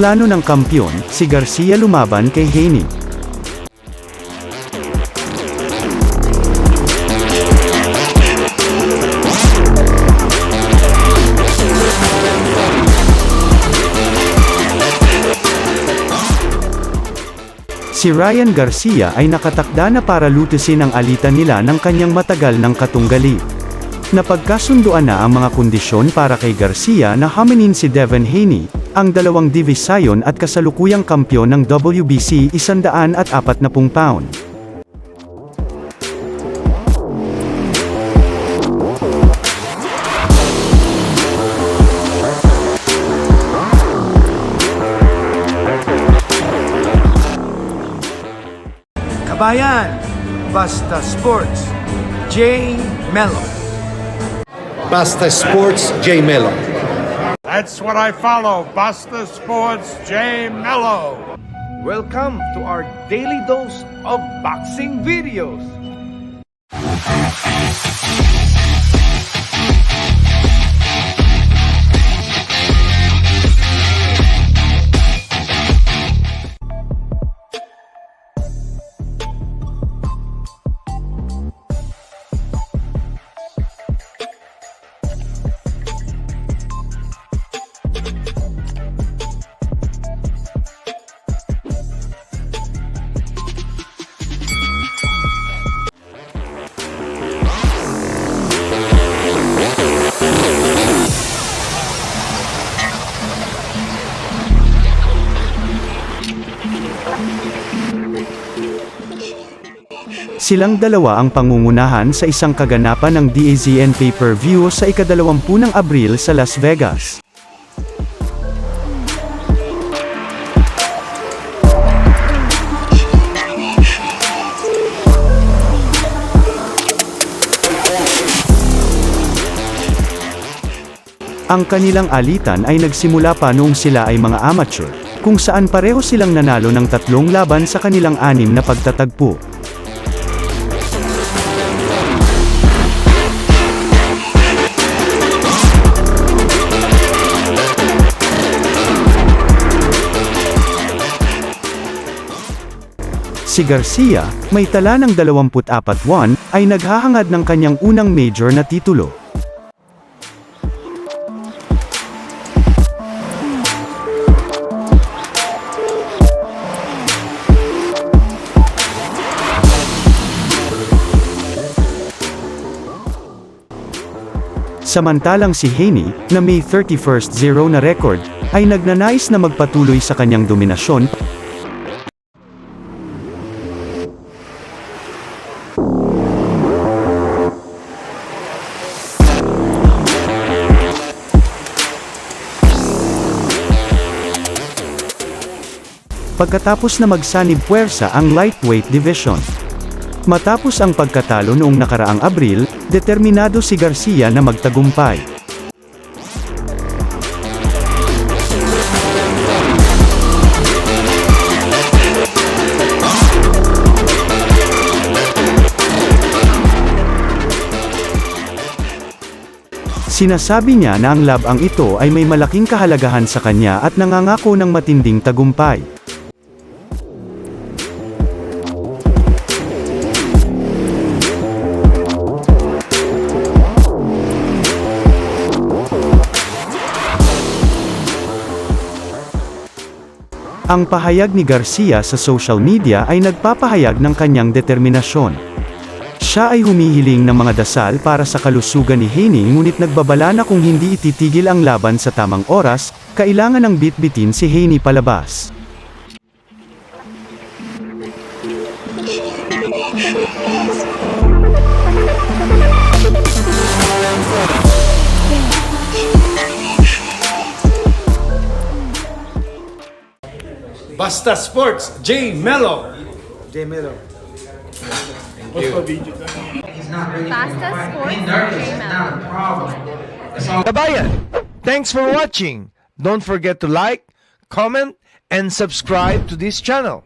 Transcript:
plano ng kampyon, si Garcia lumaban kay Haney. Si Ryan Garcia ay nakatakda na para lutusin ang alitan nila ng kanyang matagal ng katunggali. Napagkasunduan na ang mga kondisyon para kay Garcia na haminin si Devin Haney, ang dalawang divisayon at kasalukuyang kampyon ng WBC 140 pound. Kabayan, Basta Sports, J. Mello. Basta Sports J Melo. That's what I follow. Buster Sports J Mello. Welcome to our daily dose of boxing videos. Silang dalawa ang pangungunahan sa isang kaganapan ng DAZN pay-per-view sa ikadalawampu ng Abril sa Las Vegas. Ang kanilang alitan ay nagsimula pa noong sila ay mga amateur, kung saan pareho silang nanalo ng tatlong laban sa kanilang anim na pagtatagpo. Si Garcia, may tala ng 24-1, ay naghahangad ng kanyang unang major na titulo. Samantalang si Haney, na may 31st zero na record, ay nagnanais na magpatuloy sa kanyang dominasyon, pagkatapos na magsanib puwersa ang lightweight division. Matapos ang pagkatalo noong nakaraang Abril, determinado si Garcia na magtagumpay. Sinasabi niya na ang labang ito ay may malaking kahalagahan sa kanya at nangangako ng matinding tagumpay. Ang pahayag ni Garcia sa social media ay nagpapahayag ng kanyang determinasyon. Siya ay humihiling ng mga dasal para sa kalusugan ni Haney ngunit nagbabala na kung hindi ititigil ang laban sa tamang oras, kailangan ng bitbitin si Haney palabas. Basta Sports, J. Mello. J. Mello. Basta Sports Gmail. Kabayan, thanks for watching. Don't forget to like, comment, and subscribe to this channel.